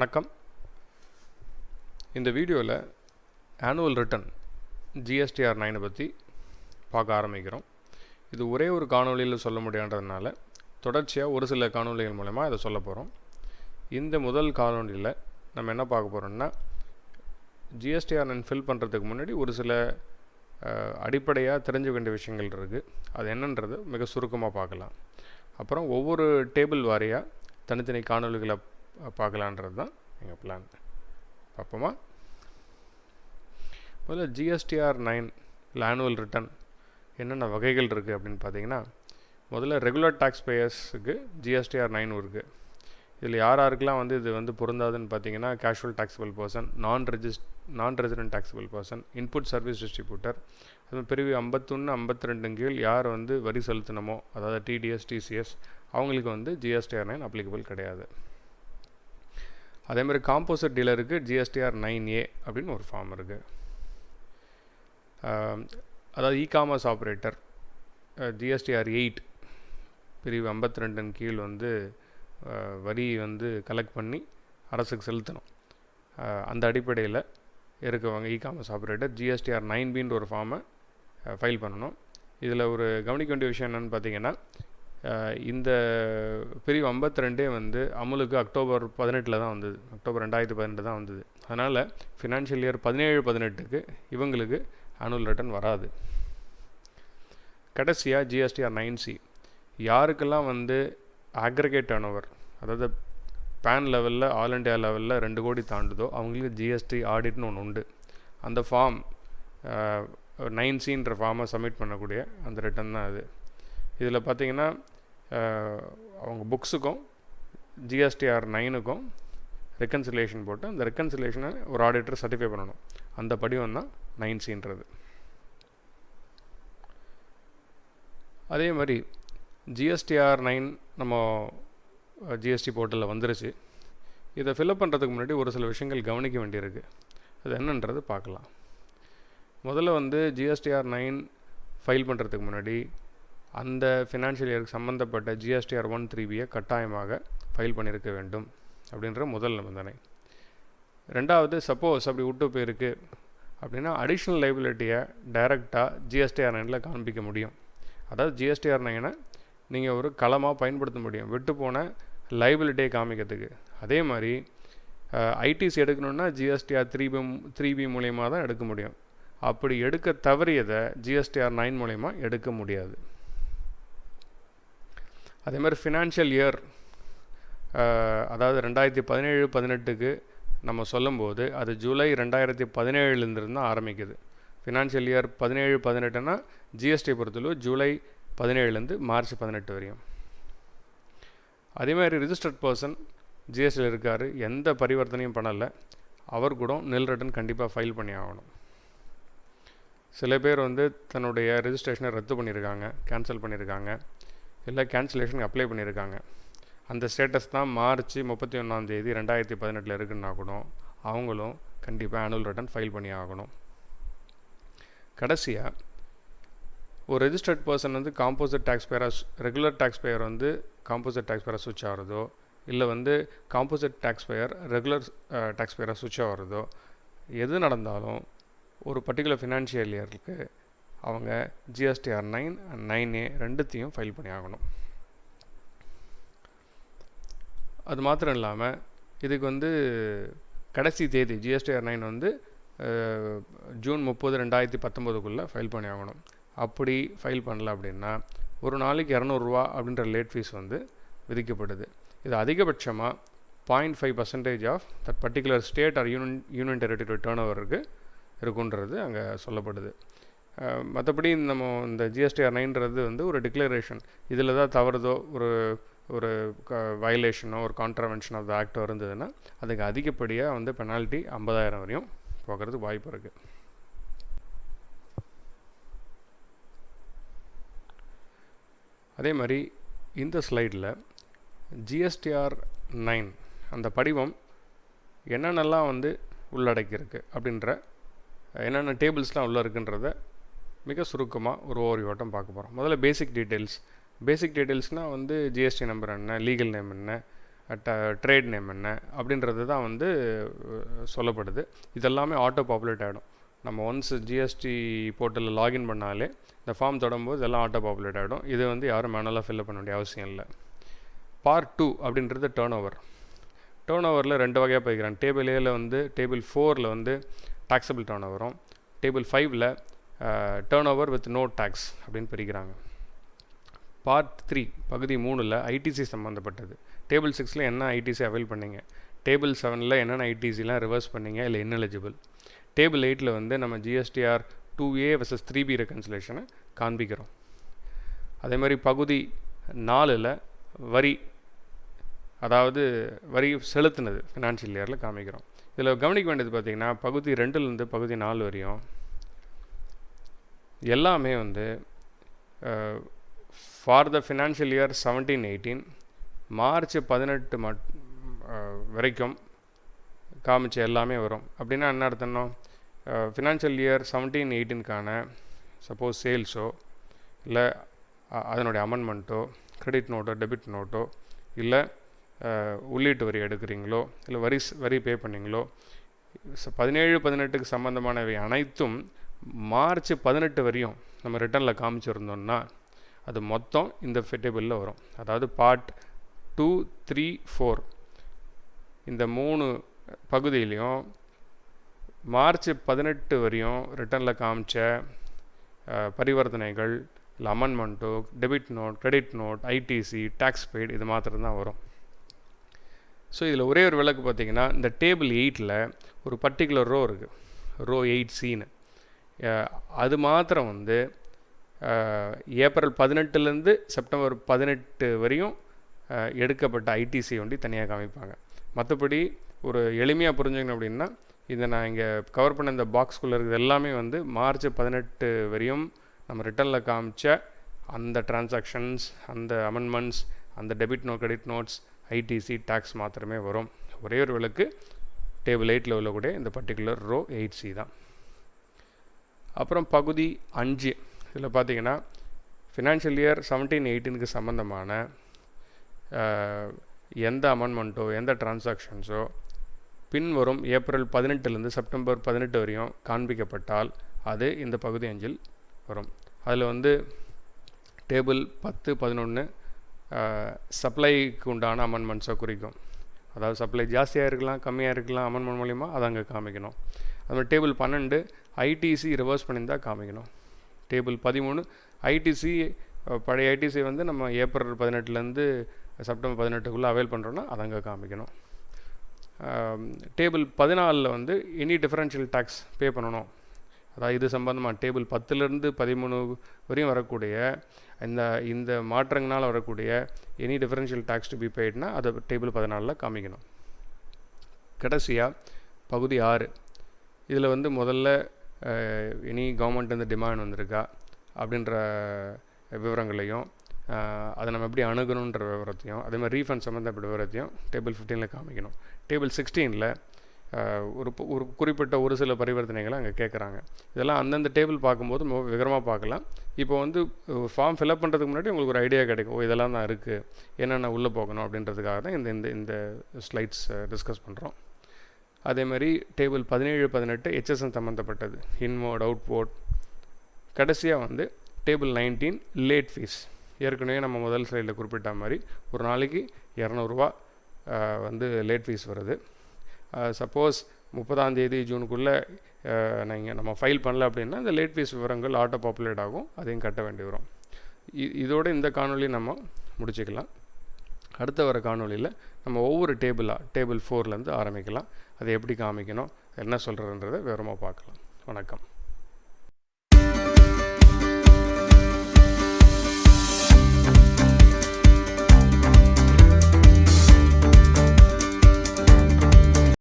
வணக்கம். இந்த வீடியோவில் ஆனுவல் ரிட்டர்ன் ஜிஎஸ்டிஆர் நைனை பற்றி பார்க்க ஆரம்பிக்கிறோம். இது ஒரே ஒரு காணொளியில் சொல்ல முடியாததுனால தொடர்ச்சியாக ஒரு சில காணொளிகள் மூலமா இதை சொல்ல போகிறோம் இந்த முதல் காணொளியில் நம்ம என்ன பார்க்க போகிறோம்னா ஜிஎஸ்டிஆர் நைன் ஃபில் பண்ணுறதுக்கு முன்னாடி ஒரு சில அடிப்படையாக தெரிஞ்ச வேண்டிய விஷயங்கள் இருக்குது அது என்னன்றது மிக சுருக்கமாக பார்க்கலாம். அப்புறம் ஒவ்வொரு டேபிள் வாரியாக தனித்தனி காணொளிகளை பார்க்கலான்றது தான் எங்கள் பிளான் பார்ப்போமா? முதல்ல ஜிஎஸ்டிஆர் நைன் இல்லை ஆனுவல் ரிட்டர்ன் என்னென்ன வகைகள் இருக்குது அப்படின்னு பார்த்தீங்கன்னா முதல்ல ரெகுலர் டேக்ஸ் பேயர்ஸுக்கு ஜிஎஸ்டிஆர் நைன் இருக்குது இதில் யார் யாருக்கெல்லாம் வந்து இது வந்து பொருந்தாதுன்னு பார்த்தீங்கன்னா casual taxable person non registered non resident taxable person input service distributor அது பிரிவு ஐம்பத்தொன்று ஐம்பத்தி ரெண்டு கீழ் யார் வந்து வரி செலுத்தினமோ அதாவது டிடிஎஸ் டிசிஎஸ் அவங்களுக்கு வந்து ஜிஎஸ்டிஆர் நைன் அப்ளிகபிள் கிடையாது. அதேமாதிரி காம்போசிட் டீலருக்கு ஜிஎஸ்டிஆர் நைன் ஏ அப்படின்னு ஒரு ஃபார்ம் இருக்குது அதாவது e commerce operator GSTR eight பிரிவு ஐம்பத்தி ரெண்டின் கீழ் வந்து வரி வந்து கலெக்ட் பண்ணி அரசுக்கு செலுத்தணும். அந்த அடிப்படையில் இருக்கவங்க e commerce operator GSTR nine பின்ற ஒரு ஃபார்மை ஃபைல் பண்ணணும். இதில் ஒரு கவனிக்க வேண்டிய விஷயம் என்னென்னு பார்த்தீங்கன்னா இந்த பிரிவு ஐம்பத்தி ரெண்டே வந்து அமுலுக்கு அக்டோபர் பதினெட்டில் தான் வந்தது. அக்டோபர் ரெண்டாயிரத்தி பதினெட்டு தான் வந்தது. அதனால் ஃபினான்ஷியல் இயர் பதினேழு பதினெட்டுக்கு இவங்களுக்கு ஆனுவல் ரிட்டர்ன் வராது. கடைசியாக ஜிஎஸ்டிஆர் நைன் சி யாருக்கெல்லாம் வந்து அக்ரிகேட் டர்ன் ஓவர் அதாவது பேன் லெவலில் ஆல் இண்டியா லெவலில் ரெண்டு கோடி தாண்டுதோ அவங்களுக்கு ஜிஎஸ்டி ஆடிட்னு ஒன்று உண்டு. அந்த ஃபார்ம் நைன் சின்ற ஃபார்மை சப்மிட் பண்ணக்கூடிய அந்த ரிட்டர்ன் தான் அது. இதில் பார்த்தீங்கன்னா அவங்க புக்ஸுக்கும் ஜிஎஸ்டிஆர் நைனுக்கும் ரெக்கன்சிலேஷன் போட்டு அந்த ரெக்கன்சிலேஷனை ஒரு ஆடிட்டர் சர்டிஃபை பண்ணணும். அந்த படிவம் தான் நைன் சின்றது அதே மாதிரி ஜிஎஸ்டிஆர் நைன் நம்ம ஜிஎஸ்டி போர்ட்டலில் வந்துருச்சு. இதை ஃபில்அப் பண்ணுறதுக்கு முன்னாடி ஒரு சில விஷயங்கள் கவனிக்க வேண்டியிருக்கு. அது என்னன்றது பார்க்கலாம். முதல்ல வந்து ஜிஎஸ்டிஆர் நைன் ஃபைல் பண்ணுறதுக்கு முன்னாடி அந்த ஃபினான்ஷியல் இயருக்கு சம்மந்தப்பட்ட ஜிஎஸ்டிஆர் ஒன் த்ரீ பியை கட்டாயமாக ஃபைல் பண்ணியிருக்க வேண்டும் அப்படின்ற முதல் நிபந்தனை. ரெண்டாவது சப்போஸ் அப்படி விட்டு போயிருக்கு அப்படின்னா அடிஷ்னல் லைபிலிட்டியை டைரெக்டாக ஜிஎஸ்டிஆர் நைனில் காண்பிக்க முடியும். அதாவது ஜிஎஸ்டிஆர் நைனை நீங்கள் ஒரு களமாக பயன்படுத்த முடியும். விட்டு போன லைபிலிட்டியை காமிக்கிறதுக்கு. அதே மாதிரி ITC எடுக்கணுன்னா GSTR three B three B மூலயமா தான் எடுக்க முடியும். அப்படி எடுக்க தவறியதை ஜிஎஸ்டிஆர் நைன் மூலயமா எடுக்க முடியாது. அதே மாதிரி ஃபினான்ஷியல் இயர் அதாவது ரெண்டாயிரத்தி பதினேழு பதினெட்டுக்கு நம்ம சொல்லும்போது அது ஜூலை ரெண்டாயிரத்தி பதினேழுலேருந்து தான் ஆரம்பிக்குது. ஃபினான்ஷியல் இயர் பதினேழு பதினெட்டுனா ஜிஎஸ்டி பொறுத்தளவு ஜூலை பதினேழுலேருந்து மார்ச் பதினெட்டு வரையும். அதே மாதிரி ரிஜிஸ்டர்ட் பர்சன் ஜிஎஸ்டியில் இருக்கார் எந்த பரிவர்த்தனையும் பண்ணலை. அவர் கூட நெல் ரிட்டன் கண்டிப்பாக ஃபைல் பண்ணி ஆகணும். சில பேர் வந்து தன்னுடைய ரிஜிஸ்ட்ரேஷனை ரத்து பண்ணியிருக்காங்க கேன்சல் பண்ணியிருக்காங்க. இல்லை கேன்சலேஷனுக்கு அப்ளை பண்ணியிருக்காங்க. அந்த ஸ்டேட்டஸ் தான் மார்ச் முப்பத்தி ஒன்றாந்தேதி ரெண்டாயிரத்தி பதினெட்டில் இருக்குன்னா கூட அவங்களும் கண்டிப்பாக ஆனுவல் ரிட்டர்ன் ஃபைல் பண்ணி ஆகணும். கடைசியாக ஒரு ரெஜிஸ்டர்ட் பர்சன் வந்து காம்போசிட் டேக்ஸ் பேயராக ரெகுலர் டேக்ஸ் பேயர் வந்து காம்போசிட் டேக்ஸ் பேயராக சுவிட்ச் ஆகிறதோ இல்லை வந்து composite tax payer regular tax பேயராக சுவிட்ச் ஆகிறதோ எது நடந்தாலும் ஒரு பர்டிகுலர் ஃபினான்ஷியல் இயருக்கு அவங்க GSTR nine and nine A ரெண்டுத்தையும் ஃபைல் பண்ணி ஆகணும் அது மாத்திரம் இல்லாமல் இதுக்கு வந்து கடைசி தேதி ஜிஎஸ்டிஆர் நைன் வந்து ஜூன் முப்பது ரெண்டாயிரத்தி பத்தொம்போதுக்குள்ளே ஃபைல் பண்ணி ஆகணும் அப்படி ஃபைல் பண்ணல அப்படின்னா ஒரு நாளைக்கு இரநூறுவா அப்படின்ற லேட் ஃபீஸ் வந்து விதிக்கப்படுது. இது அதிகபட்சமாக point five percentage of that particular state or union union territory turn ஓவருக்கு இருக்குன்றது அங்கே சொல்லப்படுது. மற்றபடி நம்ம இந்த ஜிஎஸ்டிஆர் நைன்றது வந்து ஒரு டிக்ளரேஷன் இதில் தான் தவறுதோ ஒரு ஒரு வயலேஷனோ ஒரு கான்ட்ரவென்ஷன் ஆஃப் த ஆக்டோ இருந்ததுன்னா அதுக்கு அதிகப்படியாக வந்து பெனால்ட்டி ஐம்பதாயிரம் வரையும் போகிறதுக்கு வாய்ப்பு இருக்குது அதே மாதிரி இந்த ஸ்லைடில் ஜிஎஸ்டிஆர் நைன் அந்த படிவம் என்னென்னலாம் வந்து உள்ளடக்கியிருக்கு அப்படின்ற என்னென்ன டேபிள்ஸ்லாம் உள்ளே இருக்குன்றத மிக சுருக்கமாக ஒரு ஓவர் ஓட்டம் பார்க்க போகிறோம் முதல்ல பேசிக் டீட்டெயில்ஸ் பேசிக் டீட்டெயில்ஸ்னால் வந்து ஜிஎஸ்டி நம்பர் என்ன லீகல் நேம் என்ன ட ட்ரேட் நேம் என்ன அப்படின்றது தான் வந்து சொல்லப்படுது. இதெல்லாமே ஆட்டோ பாப்புலேட் ஆகிடும் நம்ம ஒன்ஸ் ஜிஎஸ்டி போர்ட்டலில் லாகின் பண்ணாலே இந்த ஃபார்ம் தொடரும்போது இதெல்லாம் ஆட்டோ பாப்புலேட் ஆகிடும் இது வந்து யாரும் மேனுவலாக ஃபில்அப் பண்ண வேண்டிய அவசியம் இல்லை. பார்ட் டூ அப்படின்றது டேர்ன் ஓவர் டேர்ன் ஓவரில் ரெண்டு வகையாக போய்க்கிறாங்க டேபிள் ஏல வந்து டேபிள் ஃபோரில் வந்து டாக்ஸபிள் டேர்ன் ஓவரும் டேபிள் ஃபைவ்ல turnover with no tax அப்படின்னு பிரிக்கிறாங்க. பார்ட் த்ரீ பகுதி மூணில் ஐடிசி சம்மந்தப்பட்டது டேபிள் சிக்ஸில் என்ன ஐடிசி அவைல் பண்ணீங்க? டேபிள் செவனில் என்னென்ன ஐடிசிலாம் ரிவர்ஸ் பண்ணீங்க? இல்லை இன்எலிஜிபிள் டேபிள் எயிட்டில் வந்து நம்ம GSTR two A versus three B ரெக்கன்சிலேஷனை காண்பிக்கிறோம். அதே மாதிரி பகுதி நாலில் வரி அதாவது வரி செலுத்தினது ஃபினான்ஷியல் இயரில் காமிக்கிறோம். இதில் கவனிக்க வேண்டியது பார்த்திங்கன்னா பகுதி ரெண்டுலேருந்து பகுதி நாலு வரையும் எல்லாமே வந்து for the financial year seventeen eighteen March பதினெட்டு மட் வரைக்கும் காமிச்ச எல்லாமே வரும். அப்படின்னா என்ன அர்த்தம்னா ஃபினான்ஷியல் இயர் செவன்டீன் எயிட்டீனுக்கான சப்போஸ் சேல்ஸோ இல்லை அதனுடைய அமெண்ட்மெண்ட்டோ கிரெடிட் நோட்டோ டெபிட் நோட்டோ இல்லை உள்ளீட்டு வரி எடுக்கிறீங்களோ இல்லை வரி வரி பே பண்ணீங்களோ பதினேழு பதினெட்டுக்கு சம்மந்தமானவை அனைத்தும் மார்ச் பதினெட்டு வரையும் நம்ம ரிட்டனில் காமிச்சிருந்தோம்னா அது மொத்தம் இந்த டேபிளில் வரும். அதாவது பார்ட் டூ த்ரீ ஃபோர் இந்த மூணு பகுதியிலையும் மார்ச் பதினெட்டு வரையும் ரிட்டனில் காமிச்ச பரிவர்த்தனைகள் இல்லை அமெண்ட்மெண்ட்டோ debit note credit note ITC tax paid இது மாத்திரம் தான் வரும். ஸோ இதில் ஒரே ஒரு விளக்கு பார்த்தீங்கன்னா இந்த டேபிள் எயிட்டில் ஒரு பர்டிகுலர் ரோ இருக்குது ரோ எயிட் சீனு அது மாத்திரம் வந்து ஏப்ரல் பதினெட்டுலேருந்து செப்டம்பர் பதினெட்டு வரையும் எடுக்கப்பட்ட ஐடிசி ஒண்டி தனியாக காமிப்பாங்க. மற்றபடி ஒரு எளிமையாக புரிஞ்சுக்கணும் அப்படின்னா இதை நான் இங்கே கவர் பண்ண இந்த பாக்ஸ்குள்ளே இருக்கிறது எல்லாமே வந்து மார்ச் பதினெட்டு வரையும் நம்ம ரிட்டனில் காமிச்ச அந்த டிரான்சாக்ஷன்ஸ் அந்த அமெண்ட்மெண்ட்ஸ் அந்த debit note credit notes ITC tax மாத்திரமே வரும். ஒரே ஒரு விளக்கு டேபிள் எயிட்டில் உள்ளக்கூடிய இந்த பர்டிகுலர் ரோ எயிட் சி தான். அப்புறம் பகுதி அஞ்சு. இதில் பார்த்தீங்கன்னா ஃபினான்ஷியல் இயர் செவன்டீன் எயிட்டீனுக்கு சம்மந்தமான எந்த அமெண்ட்மெண்ட்டோ எந்த டிரான்சாக்ஷன்ஸோ பின்வரும் ஏப்ரல் பதினெட்டுலேருந்து செப்டம்பர் பதினெட்டு வரையும் காண்பிக்கப்பட்டால் அது இந்த பகுதி அஞ்சில் வரும். அதில் வந்து டேபிள் பத்து பதினொன்று சப்ளைக்கு உண்டான அமெண்ட்மெண்ட்ஸை குறிக்கும். அதாவது சப்ளை ஜாஸ்தியாக இருக்கலாம் கம்மியாக இருக்கலாம் அமெண்ட்மெண்ட் மூலிமா அதை அங்கே காமிக்கணும். அது மாதிரி டேபிள் பன்னெண்டு ஐடிசி ரிவர்ஸ் பண்ணியிருந்தால் காமிக்கணும். டேபிள் பதிமூணு ஐடிசி பழைய ஐடிசி வந்து நம்ம ஏப்ரல் பதினெட்டுலேருந்து செப்டம்பர் பதினெட்டுக்குள்ளே அவைல் பண்ணுறோன்னா அதை அங்கே காமிக்கணும். டேபிள் பதினாலில் வந்து எனி டிஃபரன்ஷியல் டேக்ஸ் பே பண்ணணும். அதாவது இது சம்பந்தமாக டேபிள் பத்துலேருந்து பதிமூணு வரையும் வரக்கூடிய இந்த இந்த மாற்றங்களால் வரக்கூடிய any differential tax to be பெய்ட்னா அதை டேபிள் பதினாலில் காமிக்கணும். கடைசியாக பகுதி ஆறு. இதில் வந்து முதல்ல எனி கவர்மெண்ட் இந்த டிமாண்ட் வந்திருக்கா அப்படின்ற விவரங்களையும் அதை நம்ம எப்படி அணுகணுன்ற விவரத்தையும் அதே மாதிரி ரீஃபண்ட் சம்மந்தப்பட்ட விவரத்தையும் டேபிள் ஃபிஃப்டீனில் காமிக்கணும். டேபிள் சிக்ஸ்டீனில் ஒரு ஒரு குறிப்பிட்ட ஒரு சில பரிவர்த்தனைகளை அங்கே கேட்குறாங்க. இதெல்லாம் அந்தந்த டேபிள் பார்க்கும்போது மிக விவரமாக பார்க்கலாம். இப்போ வந்து ஃபார்ம் ஃபில்அப் பண்ணுறதுக்கு முன்னாடி உங்களுக்கு ஒரு ஐடியா கிடைக்கும். ஓ இதெல்லாம் தான் இருக்குது என்னென்ன உள்ளே போகணும் அப்படின்றதுக்காக தான் இந்த இந்த இந்த ஸ்லைட்ஸ் டிஸ்கஸ் பண்ணுறோம் அதே மாதிரி டேபிள் பதினேழு பதினெட்டு ஹெச்எஸ்என் சம்மந்தப்பட்டது இன்மோட் அவுட்போர்ட் கடைசியாக வந்து டேபிள் நைன்டீன் லேட் ஃபீஸ் ஏற்கனவே நம்ம முதல் ஸ்லைடில் குறிப்பிட்ட மாதிரி ஒரு நாளைக்கு இரநூறுவா வந்து லேட் ஃபீஸ் வருது. சப்போஸ் முப்பதாந்தேதி ஜூனுக்குள்ளே நீங்கள் நம்ம ஃபைல் பண்ணல அப்படின்னா இந்த லேட் ஃபீஸ் விவரங்கள் ஆட்டோ பாப்புலேட் ஆகும். அதையும் கட்ட வேண்டி வரும். இ- இதோட இந்த காணொலி நம்ம முடிச்சுக்கலாம். அடுத்த வர காணொலியில் நம்ம ஒவ்வொரு டேபிளாக டேபிள் ஃபோர்லேருந்து ஆரம்பிக்கலாம். அதை எப்படி காமிக்கணும் என்ன சொல்கிறதுன்றதை விவரமாக பார்க்கலாம். வணக்கம்.